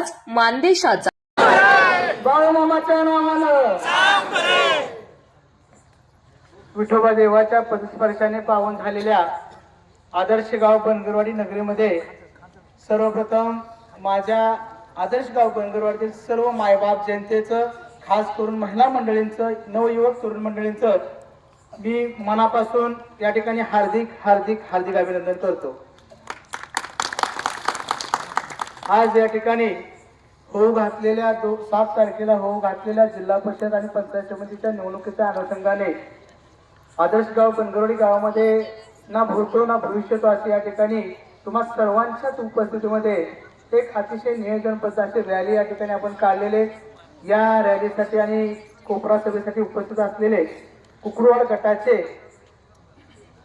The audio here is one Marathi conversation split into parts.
आवाज मानदेशाचा. बाळूमामाच्या नावानं. विठोबा देवाच्या पदस्पर्शाने पावन झालेल्या आदर्श गाव बनगरवाडी नगरीमध्ये सर्वप्रथम माझ्या आदर्श गाव बनगरवाडीतील सर्व मायबाप जनतेचं खास करून महिला मंडळींचं नवयुवक तरुण मंडळींचं मी मनापासून या ठिकाणी हार्दिक हार्दिक हार्दिक अभिनंदन करतो. आज या ठिकाणी होऊ घातलेल्या दो सात तारखेला होऊ घातलेल्या जिल्हा परिषद आणि पंचायत समितीच्या निवडणुकीच्या अनुषंगाने आदर्श गाव बनगरोडी गावामध्ये ना भूतो ना भविष्यतो असे या ठिकाणी तुम्हा सर्वांच्याच उपस्थितीमध्ये एक अतिशय नियोजनबद्ध अशी रॅली या ठिकाणी आपण काढलेले या रॅलीसाठी आणि कोपरा सभेसाठी उपस्थित असलेले कुकडवाड गटाचे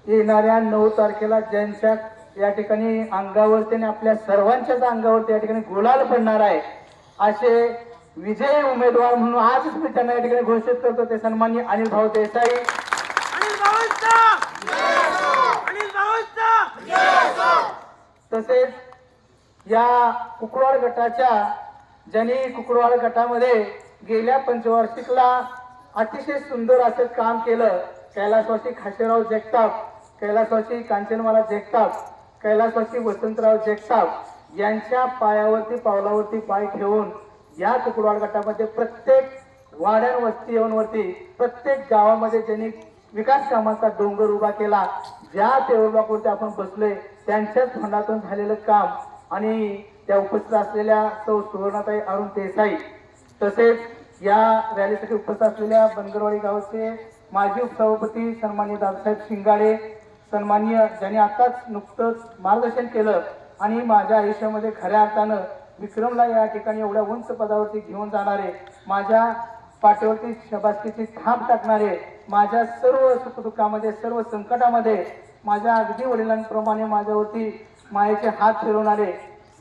येणाऱ्या नऊ तारखेला ज्यांच्या या ठिकाणी अंगावरती आणि आपल्या सर्वांच्याच अंगावरती या ठिकाणी गुलाल पडणार आहे. असे विजयी उमेदवार म्हणून आजच मी त्यांना या ठिकाणी घोषित करतो. ते सन्माननीय अनिल भाऊ देसाई. तसेच या कुकडवाड गटाच्या ज्यांनी कुकडवाड गटामध्ये गेल्या पंचवार्षिकला अतिशय सुंदर असं काम केलं. कैलासवासी खाशेराव जगताप कैलासवासी कांचनमाला जगताप. कैलासवासी वसंतराव जगताप यांच्या पायावरती पावलावरती पाय ठेवून या कुकडवाड गटामध्ये प्रत्येक वाड्यां वस्तीवरती प्रत्येक गावामध्ये ज्यांनी विकास कामाचा डोंगर उभा केला ज्या टेबलवरती आपण बसलोय त्यांच्याच फंडातून झालेलं काम आणि त्या उपस्थित असलेल्या सौ सुवर्णाताई अरुण देसाई तसेच या रॅलीसाठी उपस्थित असलेल्या बनगरवाडी गावाचे माजी उपसभापती सन्मान्य दादासाहेब शिंगाडे सन्माननीय ज्यांनी आताच नुकतंच मार्गदर्शन केलं आणि माझ्या आयुष्यामध्ये खऱ्या अर्थानं विक्रमला या ठिकाणी एवढ्या उंच पदावरती घेऊन जाणारे माझ्या पाठीवरती शबासकीची थांब टाकणारे माझ्या सर्व सुखदुःखामध्ये सर्व संकटामध्ये माझ्या अगदी वडिलांप्रमाणे माझ्यावरती मायेचे हात फिरवणारे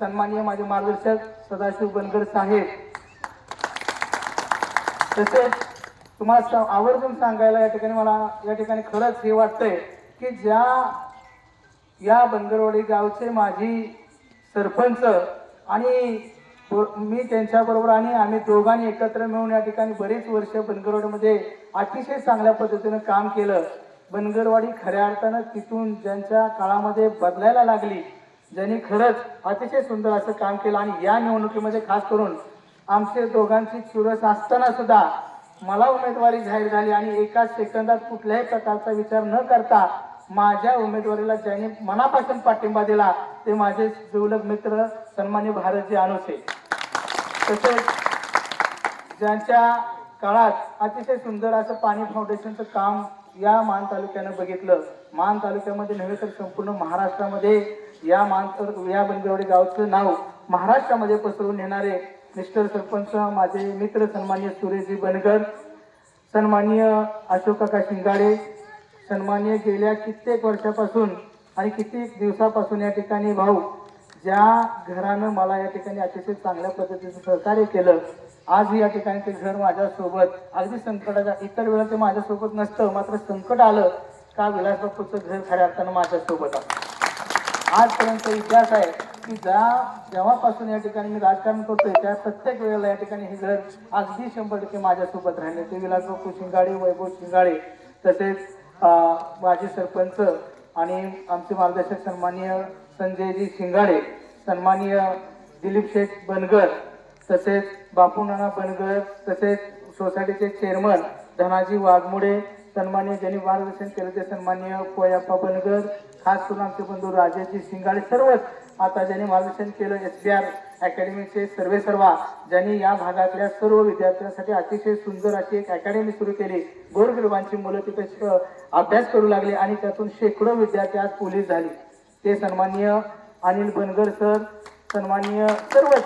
सन्माननीय माझे मार्गदर्शक सदाशिव बनगर साहेब. तसेच तुम्हाला आवर्जून सांगायला या ठिकाणी मला या ठिकाणी खरंच हे वाटतंय की ज्या या बंदरवाडी गावचे माझी सरपंच आणि मी त्यांच्याबरोबर आणि आम्ही दोघांनी एकत्र मिळून या ठिकाणी बरेच वर्ष बनगरवाडीमध्ये अतिशय चांगल्या पद्धतीनं काम केलं. बनगरवाडी खऱ्या अर्थानं तिथून ज्यांच्या काळामध्ये बदलायला लागली ज्यांनी खरंच अतिशय सुंदर असं काम केलं आणि या निवडणुकीमध्ये खास करून आमचे दोघांची चुरस असताना सुद्धा मला उमेदवारी जाहीर झाली आणि एका सेकंदात कुठल्याही प्रकारचा विचार न करता माझ्या उमेदवारीला ज्यांनी मनापासून पाठिंबा दिला ते माझे जिवलग मित्र सन्मान्य भारतजी आनोसे तसेच ज्यांच्या काळात अतिशय सुंदर असं पाणी फाउंडेशनचं काम या मान तालुक्यानं बघितलं. मान तालुक्यामध्ये नव्हे तर संपूर्ण महाराष्ट्रामध्ये या मान या बनगरवाडी गावचं नाव महाराष्ट्रामध्ये पसरवून येणारे मिस्टर सरपंच माझे मित्र सन्मान्य सुरेशजी बनगर सन्मान्य अशोक काका शिंगाडे सन्माननीय गेल्या कित्येक वर्षापासून आणि कित्येक दिवसापासून या ठिकाणी भाऊ ज्या घरानं मला या ठिकाणी अतिशय चांगल्या पद्धतीचं सहकार्य केलं आज या ठिकाणी ते घर माझ्यासोबत अगदी संकटाच्या इतर वेळा ते माझ्यासोबत नसतं मात्र संकट आलं का विलास बापूचं घर खऱ्या अर्थानं माझ्यासोबत आहे. आजपर्यंत इतिहास आहे की ज्या जेव्हापासून या ठिकाणी मी राजकारण करतोय त्या प्रत्येक वेळेला या ठिकाणी हे घर अगदी शंभर टक्के माझ्यासोबत राहिले ते विलासबापू शिंगाडे वैभव शिंगाडे तसेच माजी सरपंच आणि आमचे मार्गदर्शक सन्माननीय संजयजी शिंगाडे सन्माननीय दिलीप शेठ बनगर तसेच बापू नाना बनगर तसेच सोसायटीचे चेअरमन धनाजी वाघमोडे सन्मान्य ज्यांनी मार्गदर्शन केलं ते सन्मान्य कोयाप्पा बनगर खास करून आमचे बंधू राजाजी शिंगाडे सर्वच आता ज्यांनी मार्गदर्शन केलं एस बी आर अकॅडमीचे सर्वे सर्वा ज्यांनी या भागातल्या सर्व विद्यार्थ्यांसाठी अतिशय सुंदर अशी एक अकॅडमी सुरू केली. गोरगरिबांची मुलं तिथे श- अभ्यास करू लागले आणि त्यातून शेकडो विद्यार्थी आज पोलीस झाले. ते सन्माननीय अनिल बनगर सर सन्माननीय सर्वच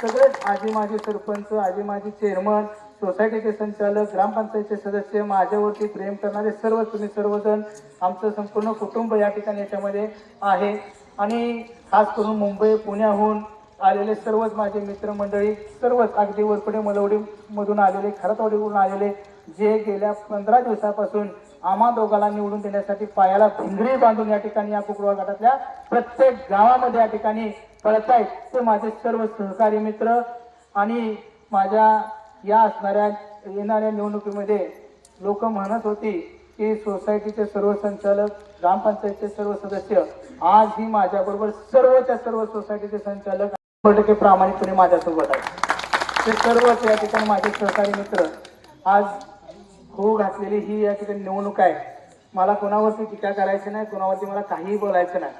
सगळेच आजी माजी सरपंच आजी माजी चेअरमन सोसायटीचे संचालक ग्रामपंचायतचे सदस्य माझ्यावरती प्रेम करणारे सर्व तुम्ही सर्वजण आमचं संपूर्ण कुटुंब या ठिकाणी याच्यामध्ये आहे. आणि खास करून मुंबई पुण्याहून आलेले सर्वच माझे मित्रमंडळी सर्वच अगदी वरपडे मलवडी मधून आलेले खरतवाडीवरून आलेले जे गेल्या पंधरा दिवसापासून आम्हा दोघांना निवडून देण्यासाठी पायाला भिंगरी बांधून या ठिकाणी या कुकडवा गटातल्या प्रत्येक गावामध्ये या ठिकाणी कळतायत ते माझे सर्व सहकारी मित्र आणि माझ्या या असणाऱ्या येणाऱ्या निवडणुकीमध्ये लोक म्हणत होती की सोसायटीचे सर्व संचालक ग्रामपंचायतचे सर्व सदस्य आज ही माझ्याबरोबर सर्वच्या सर्व सोसायटीचे संचालक टक्के प्रामाणिकपणे माझ्यासोबत आहे. ते सर्वच या ठिकाणी माझे सहकारी मित्र आज हो घातलेली ही या ठिकाणी निवडणूक आहे. मला कोणावरती टीका करायची नाही कोणावरती मला काहीही बोलायचं नाही.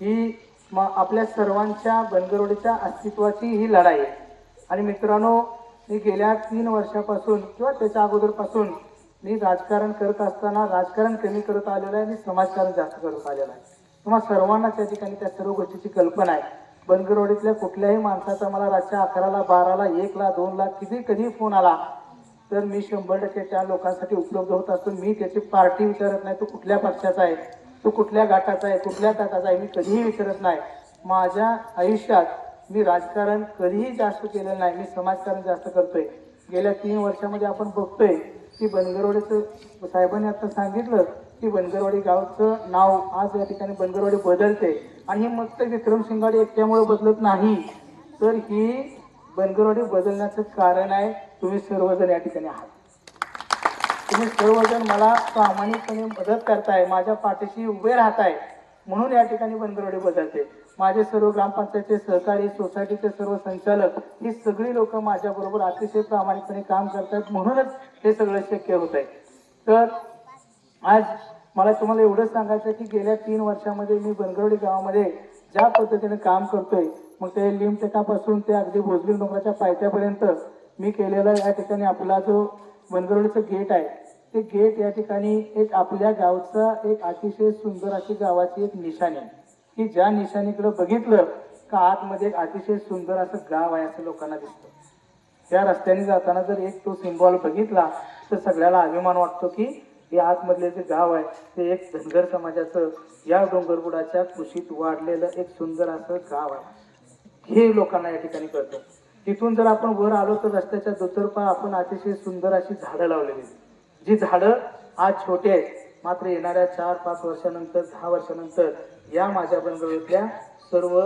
ही म आपल्या सर्वांच्या बनगरोडीच्या अस्तित्वाची ही लढाई आहे. आणि मित्रांनो मी गेल्या तीन वर्षापासून किंवा त्याच्या अगोदरपासून मी राजकारण करत असताना राजकारण कमी करत आलेलं आहे आणि समाजकारण जास्त करत आलेलं आहे. तुम्हाला सर्वांना त्या ठिकाणी त्या सर्व गोष्टीची कल्पना आहे. बनगरवाडीतल्या कुठल्याही माणसाचा मला रातच्या अकराला बाराला एकला दोनला किती कधी फोन आला तर मी शंभर टक्के त्या लोकांसाठी उपलब्ध होत असतो. मी त्याची पार्टी विचारत नाही तो कुठल्या पक्षाचा आहे तो कुठल्या गाठाचा आहे कुठल्या ताटाचा आहे मी कधीही विचारत नाही. माझ्या आयुष्यात मी राजकारण कधीही जास्त केलेलं नाही मी समाजकारण जास्त करतोय. गेल्या तीन वर्षामध्ये आपण बघतोय की बनगरवाडीचं साहेबांनी आता सांगितलं की बनगरवाडी गावचं नाव आज या ठिकाणी बनगरवाडी बदलते. आणि हे मस्त विक्रम शिंगाडे एकट्यामुळे बदलत नाही. तर ही बनगरवाडी बदलण्याचं कारण आहे. तुम्ही सर्वजण या ठिकाणी आहात. तुम्ही सर्वजण मला प्रामाणिकपणे मदत करताय माझ्या पाठीशी उभे राहताय म्हणून या ठिकाणी बनगरवाडी बदलते. माझे सर्व ग्रामपंचायतचे सहकारी सोसायटीचे सर्व संचालक ही सगळी लोक माझ्याबरोबर अतिशय प्रामाणिकपणे काम करतात म्हणूनच हे सगळं शक्य होत आहे तर आज मला तुम्हाला एवढंच सांगायचं की गेल्या तीन वर्षामध्ये मी बनगरवाडी गावामध्ये ज्या पद्धतीने काम करतोय मग ते लिमटेकापासून ते अगदी भोजली डोंगराच्या पायथ्यापर्यंत मी केलेला या ठिकाणी आपला जो बनगरवाडीचं गेट आहे ते गेट या ठिकाणी एक आपल्या गावचा एक अतिशय सुंदर अशी गावाची एक निशाणी आहे. की ज्या निशाणीकडे बघितलं का आतमध्ये एक अतिशय सुंदर असं गाव आहे असं लोकांना दिसतं. त्या रस्त्याने जाताना जर एक तो सिम्बॉल बघितला तर सगळ्याला अभिमान वाटतो की हे आतमधले जे गाव आहे ते एक धनगर समाजाचं या डोंगरगुडाच्या कुशीत वाढलेलं एक सुंदर असं गाव आहे. हे लोकांना या ठिकाणी कळतं. तिथून जर आपण वर आलो तर रस्त्याच्या दुतर्फा आपण अतिशय सुंदर अशी झाडं लावलेली आहेत. जी झाडं आज छोटे आहेत. मात्र येणाऱ्या चार पाच वर्षानंतर दहा वर्षानंतर या माझ्या बनगवळीतल्या सर्व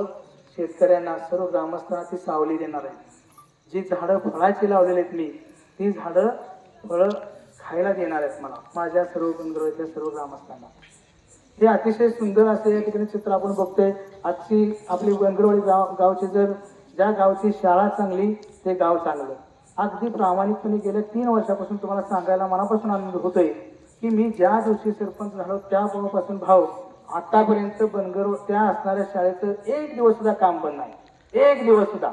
शेतकऱ्यांना सर्व ग्रामस्थांना ती सावली देणार आहे जी झाडं फळाची लावलेली आहेत मी ती झाडं फळं खायला देणार आहेत मला. माझ्या सर्व बनगरवाडीतल्या सर्व ग्रामस्थांना. हे अतिशय सुंदर असं या ठिकाणी चित्र आपण बघतोय. आजची आपली बनगरवाडी गाव गावची जर ज्या गावची शाळा चांगली ते गाव चांगलं. अगदी प्रामाणिकपणे गेल्या तीन वर्षापासून तुम्हाला सांगायला मनापासून आनंद होतोय की मी ज्या दिवशी सरपंच झालो त्यापासून भाऊ आतापर्यंत बनगर त्या असणाऱ्या शाळेचं एक दिवस सुद्धा काम बंद नाही. एक दिवस सुद्धा.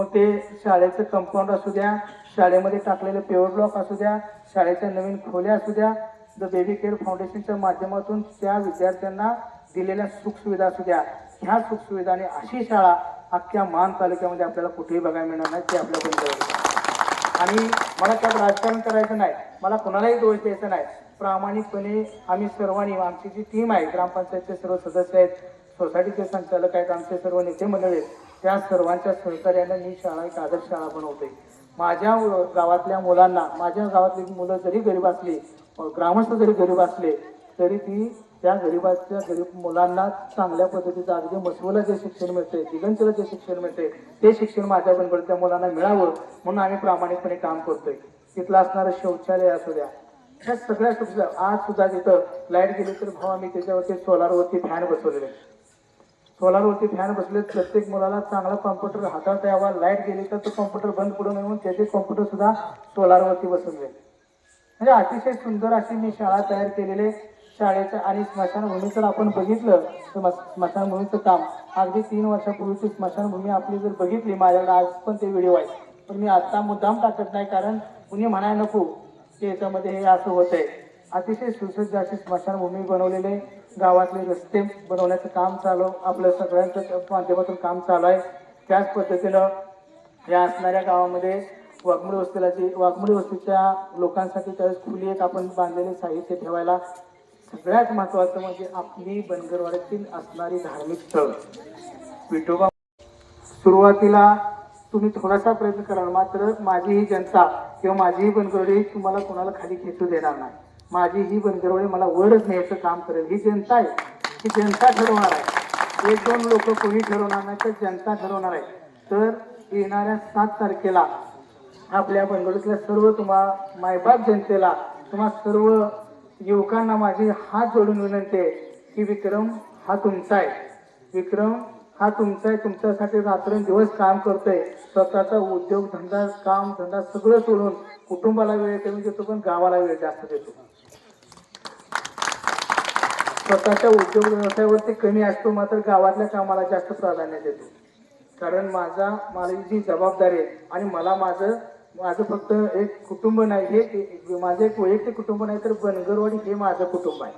मग ते शाळेचं कंपाऊंड असू द्या शाळेमध्ये टाकलेले पेवर ब्लॉक असू द्या शाळेच्या नवीन खोल्या असू द्या द बेबी केअर फाउंडेशनच्या माध्यमातून त्या विद्यार्थ्यांना दिलेल्या सुखसुविधा असू द्या. ह्या सुखसुविधाने अशी शाळा अख्ख्या मान तालुक्यामध्ये आपल्याला कुठेही बघायला मिळणार नाही ते आपल्याकडून आणि मला त्यात राजकारण करायचं नाही मला कोणालाही दोष द्यायचा नाही. प्रामाणिकपणे आम्ही सर्वांनी आमची जी टीम आहे ग्रामपंचायतचे सर्व सदस्य आहेत सोसायटीचे संचालक आहेत आमचे सर्व नेते मंडळी आहेत. त्या सर्वांच्या सहकार्याने मी शाळा एक आदर्श शाळा बनवते. माझ्या गावातल्या मुलांना माझ्या गावातली मुलं जरी गरीब असली ग्रामस्थ जरी गरीब असले तरी ती त्या गरीबाच्या गरीब मुलांना चांगल्या पद्धतीचं अगदी मसवलं जे शिक्षण मिळते दिगंचला जे शिक्षण मिळते ते शिक्षण माझ्या त्या मुलांना मिळावं म्हणून आम्ही प्रामाणिकपणे काम करतोय. तिथलं असणारं शौचालय असू द्या. ह्या सगळ्या सुद्धा आज सुद्धा तिथं लाइट गेली तर भाऊ आम्ही त्याच्यावरती सोलारवरती फॅन बसवलेले. सोलारवरती फॅन बसले प्रत्येक मुलाला चांगला कॉम्प्युटर हाताळता यावा. लाइट गेली तर तो कॉम्प्युटर बंद पडू नये म्हणून त्याचे कॉम्प्युटर सुद्धा सोलारवरती बसवले. म्हणजे अतिशय सुंदर अशी मी शाळा तयार केलेले शाळेचं आणि स्मशानभूमी जर आपण बघितलं तर स्मशानभूमीचं काम. अगदी तीन वर्षापूर्वीची स्मशानभूमी आपली जर बघितली माझ्याकडे आज पण ते व्हिडिओ आहे. पण मी आत्ता मुद्दाम टाकत नाही कारण कुणी म्हणायला नको की याच्यामध्ये हे असं होतंय. आहे अतिशय सुसज्ज अशी स्मशानभूमी बनवलेले गावातले रस्ते बनवण्याचं काम चालू आपलं सगळ्यांचं माध्यमातून काम चालू आहे. त्याच पद्धतीनं या असणाऱ्या गावामध्ये वाघमोडी वस्तीला जी वाघमुडी वस्तीच्या लोकांसाठी त्यावेळेस खुली एक आपण बांधलेले साहित्य ठेवायला सगळ्यात महत्वाचं म्हणजे आपली बनगरवाड्यातील असणारी धार्मिक स्थळ. विठोबा सुरुवातीला तुम्ही थोडासा प्रयत्न कराल मात्र माझी ही जनता किंवा माझी ही बनगरवाडी तुम्हाला कोणाला खाली खेचू देणार नाही. माझी ही बनगरवाडी मला वरच न्यायचं काम करेल. ही जनता आहे. ही जनता ठरवणार आहे. एक दोन लोक कोणी ठरवणार नाही तर जनता ठरवणार आहे. तर येणाऱ्या सात तारखेला आपल्या बंगळुरूतल्या सर्व तुम्हा मायबाप जनतेला तुम्हा सर्व युवकांना माझी हात जोडून विनंती आहे की विक्रम हा तुमचा आहे. विक्रम हा तुमचा आहे. तुमच्यासाठी रात्रंदिवस काम करतोय. स्वतःचा उद्योग धंदा काम धंदा सगळं सोडून कुटुंबाला वेळ कमी देतो म्हणजे पण गावाला वेळ जास्त देतो. स्वतःच्या उद्योग व्यवसायावरती कमी असतो मात्र गावातल्या कामाला जास्त प्राधान्य देतो. कारण माझा मला जी जबाबदारी आहे आणि मला माझं माझं फक्त एक कुटुंब नाही हे हे- माझं एक वैयक्तिक कुटुंब नाही तर बनगरवाडी हे माझं कुटुंब आहे.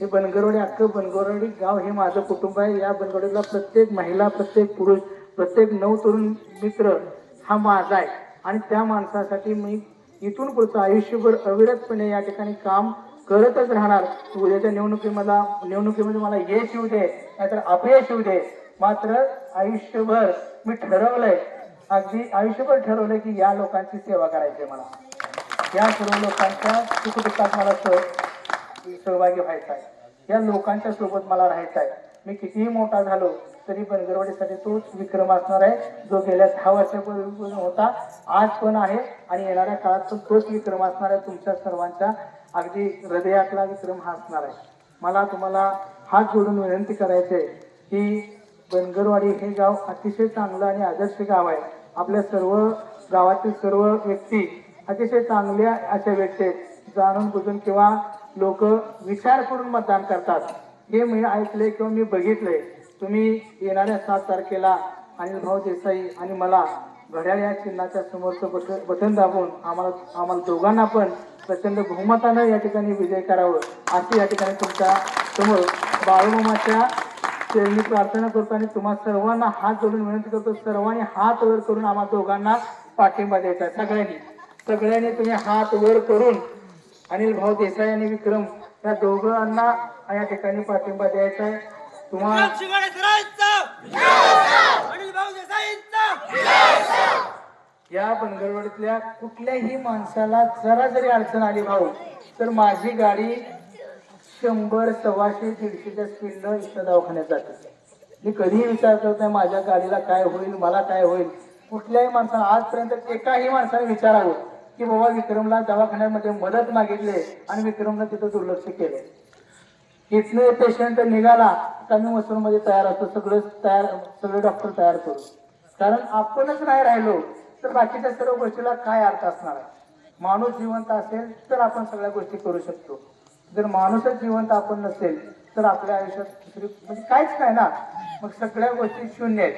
हे बनगरवाडी अख्खं बनगरवाडी गाव हे माझं कुटुंब आहे. या बनगरवाडीला प्रत्येक महिला प्रत्येक पुरुष प्रत्येक नऊ तरुण मित्र हा माझा आहे. आणि त्या माणसासाठी मी इथून पुढचं आयुष्यभर अविरतपणे या ठिकाणी काम करतच राहणार. उद्याच्या निवडणुकीमध्ये निवडणुकीमध्ये मला यश येऊ दे नाहीतर अपयश येऊ दे. मात्र आयुष्यभर मी ठरवलंय अगदी आयुष्यभर ठरवलंय की या लोकांची सेवा करायची आहे मला. या सर्व लोकांच्या सुखदुःखात मला सह सहभागी व्हायचा आहे. या लोकांच्या सोबत मला राहायचं आहे. मी कितीही मोठा झालो तरी बनगरवाडीसाठी तोच विक्रम असणार आहे जो गेल्या दहा वर्षापूर्वी होता आज पण आहे आणि येणाऱ्या काळात पण तोच विक्रम असणार आहे तुमच्या सर्वांच्या अगदी हृदयातला विक्रम हा असणार आहे. मला तुम्हाला हात जोडून विनंती करायची आहे की बनगरवाडी हे गाव अतिशय चांगलं आणि आदर्श गाव आहे. आपल्या सर्व गावातील सर्व व्यक्ती अतिशय चांगल्या अशा व्यक्ती आहेत. जाणून बुजून किंवा लोक विचार करून मतदान करतात. हे मी ऐकले किंवा मी बघितले तुम्ही येणाऱ्या सात तारखेला अनिल भाऊ देसाई आणि मला घड्याळ या चिन्हाच्या समोरचं बटन बटन दाबून आम्हाला आम्हाला दोघांना पण प्रचंड बहुमतानं या ठिकाणी विजय करावं अशी या ठिकाणी तुमच्यासमोर बाळूमामाच्या चरणी प्रार्थना करतो आणि तुम्हा सर्वांना हात जोडून विनंती करतो सर्वांनी हात वर करून आम्हा दोघांना पाठिंबा द्यायचा. आहे सगळ्यांनी सगळ्यांनी तुम्ही हात वर करून अनिल भाऊ देसाई आणि विक्रम या दोघांना या ठिकाणी पाठिंबा द्यायचा आहे. तुम्हाला अनिल भाऊ या बनगरवाडीतल्या कुठल्याही माणसाला जरा जरी अडचण आली भाऊ तर माझी गाडी शंभर सव्वाशे दीडशेच्या स्पीडनं इथं दवाखान्यात जाते. मी कधीही विचार करत नाही माझ्या गाडीला काय होईल मला काय होईल. कुठल्याही माणसाला आजपर्यंत एकाही माणसाने विचारावं की बाबा विक्रमला दवाखान्यामध्ये मदत मागितली आणि विक्रमनं तिथं दुर्लक्ष केलं इथनं पेशंट निघाला कमी मी मध्ये तयार असतो सगळं तयार सगळे डॉक्टर तयार करू. कारण आपणच नाही राहिलो तर बाकीच्या सर्व गोष्टीला काय अर्थ असणार आहे? माणूस जिवंत असेल तर आपण सगळ्या गोष्टी करू शकतो. जर माणूसच जिवंत आपण नसेल तर आपल्या आयुष्यात दुसरी म्हणजे काहीच नाही ना? मग सगळ्या गोष्टी शून्य आहेत.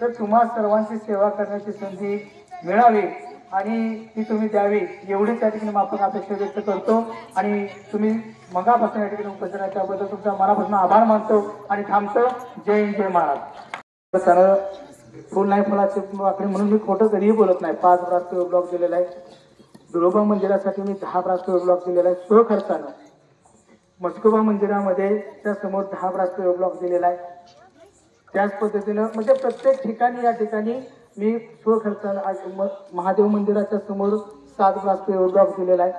तर तुम्हा सर्वांची सेवा करण्याची संधी मिळावी. आणि ती तुम्ही द्यावी एवढीच त्या ठिकाणी आपण अपेक्षा व्यक्त करतो. आणि तुम्ही मगापासून या ठिकाणी उपस्थित आहे त्याबद्दल तुमचा मनापासून आभार मानतो. आणि थांबतो. जय जय महाराज. सर फुल नाही फुलाचे वाकडे म्हणून मी खोटं कधीही बोलत नाही. पाच ब्रास ब्लॉक दिलेला आहे. दुरोबा मंदिरासाठी मी दहा ब्रास ब्लॉक दिलेला आहे स्वखर्चानं. मस्कोबा मंदिरामध्ये त्या समोर दहा ब्रास ब्लॉक दिलेला आहे. त्याच पद्धतीनं म्हणजे प्रत्येक ठिकाणी या ठिकाणी मी स्वखर्चानं आज महादेव मंदिराच्या समोर सात ब्रास ब्लॉक दिलेला आहे.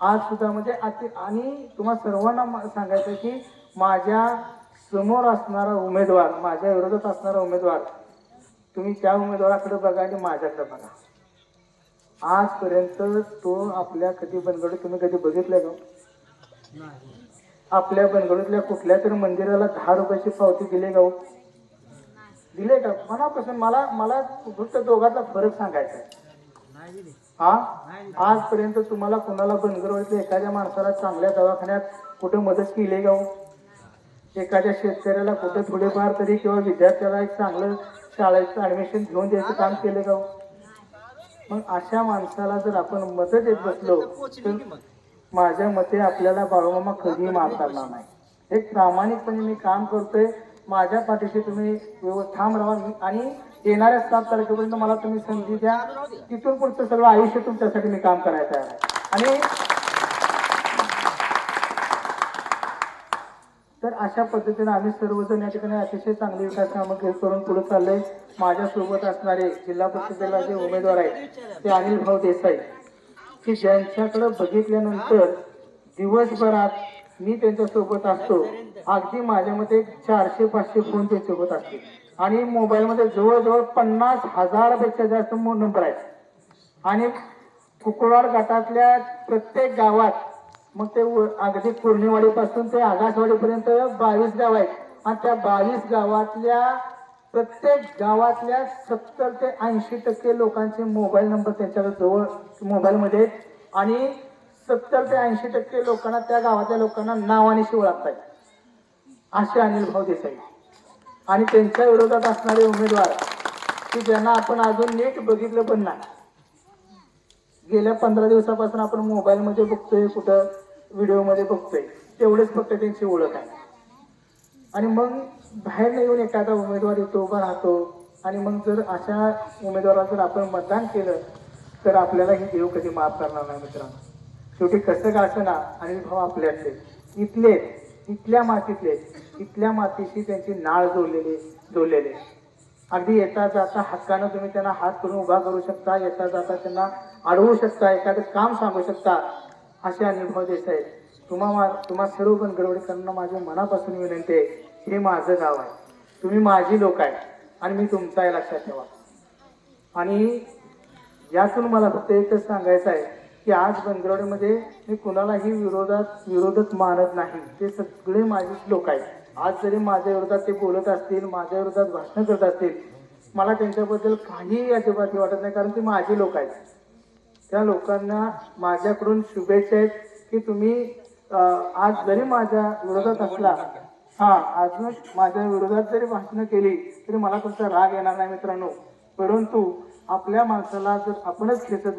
आज सुद्धा म्हणजे अति आणि तुम्हा सर्वांना सांगायचं की माझ्यासमोर असणारा उमेदवार माझ्या विरोधात असणारा उमेदवार तुम्ही त्या उमेदवाराकडे बघा आणि माझ्याकडे बघा. आजपर्यंत तो आपल्या कधी बनगडीत तुम्ही कधी बघितलंय का? आपल्या बनगडीतल्या कुठल्या तरी मंदिराला दहा रुपयाची पावती दिली गाऊ दिले का? मनापासून मला मला फक्त दोघातला फरक सांगायचा आहे. हा? आजपर्यंत तुम्हाला कोणाला बनगरवाडीतल्या एखाद्या माणसाला चांगल्या दवाखान्यात कुठे मदत केली का हो? एखाद्या शेतकऱ्याला कुठे थोडेफार तरी किंवा विद्यार्थ्याला एक चांगलं शाळेचं ऍडमिशन घेऊन द्यायचं काम केलं का हो? मग अशा माणसाला जर आपण मदत देत बसलो तर माझ्या मते आपल्याला बाळूमामा कधीही माफ करणार नाही. एक प्रामाणिकपणे मी काम करतोय माझ्या पाठीशी तुम्ही व्यव- ठाम राहा आणि येणाऱ्या सात तारखेपर्यंत मला तुम्ही संधी द्या. तिथून पुढचं सगळं आयुष्य तुमच्यासाठी मी काम करायचं आहे. आणि तर अशा पद्धतीने आम्ही सर्वजण या ठिकाणी अतिशय चांगली विकास कामं करून पुढे चाललोय. माझ्यासोबत असणारे जिल्हा परिषदेला जे उमेदवार आहेत ते अनिल भाऊ देसाई की ज्यांच्याकडे बघितल्यानंतर दिवसभरात मी त्यांच्यासोबत असतो. अगदी माझ्या मते चारशे पाचशे फोन ते होत असतील. आणि मोबाईलमध्ये जवळजवळ पन्नास हजारापेक्षा जास्त नंबर आहेत. आणि कुकुळवाड गटातल्या प्रत्येक गावात मग ते व- अगदी पूर्णेवाडीपासून ते आगासवाडीपर्यंत बावीस गाव आहेत. आणि त्या बावीस गावातल्या प्रत्येक गावातल्या सत्तर ते ऐंशी टक्के लोकांचे मोबाईल नंबर त्यांच्याकडे जवळ मोबाईलमध्ये आहेत. आणि सत्तर ते ऐंशी टक्के लोकांना त्या गावातल्या लोकांना नावानेशी ओळखता येईल. असे अनिल भाऊ देसाई. आणि त्यांच्या विरोधात असणारे उमेदवार की ज्यांना आपण अजून नीट बघितलं पण नाही. गेल्या पंधरा दिवसापासून आपण मोबाईलमध्ये बघतोय कुठं व्हिडिओमध्ये बघतोय. तेवढेच फक्त त्यांची ओळख आहे. आणि मग बाहेर येऊन एखादा उमेदवार येतो उभा राहतो. आणि मग जर अशा उमेदवाराला जर आपण मतदान केलं तर आपल्याला हे देव कधी माफ करणार नाही मित्रांनो. शेवटी कसं का असं ना आणि भाऊ आपल्यातले. इथले इथल्या मातीतले. इथल्या मातीशी त्यांची नाळ जोडलेली जोडलेले. अगदी येता जाता हक्कानं तुम्ही त्यांना हात करून उभा करू शकता येता जाता त्यांना अडवू शकता एखादं काम सांगू शकता असे अनुभव देसाई तुम्हा मा- तुम्हा सर्व पण गडबडीकरांना माझ्या मनापासून विनंती आहे हे माझं गाव आहे. तुम्ही माझी लोक आहे आणि मी तुमचा आहे लक्षात ठेवा. आणि यातून मला फक्त एकच सांगायचं आहे की आज बनगरवाडीमध्ये मी कुणालाही विरोधात विरोधक मानत नाही. ते सगळे माझेच लोक आहेत. आज जरी माझ्या विरोधात ते बोलत असतील माझ्या विरोधात भाषण करत असतील मला त्यांच्याबद्दल काहीही अजिबात वाटत नाही कारण ते माझे लोक आहेत. त्या लोकांना माझ्याकडून शुभेच्छा आहेत की तुम्ही आज जरी माझ्या विरोधात असला हा अजून माझ्या विरोधात जरी भाषणं केली तरी मला तुमचा राग येणार नाही मित्रांनो. परंतु आपल्या माणसाला जर आपणच खेचत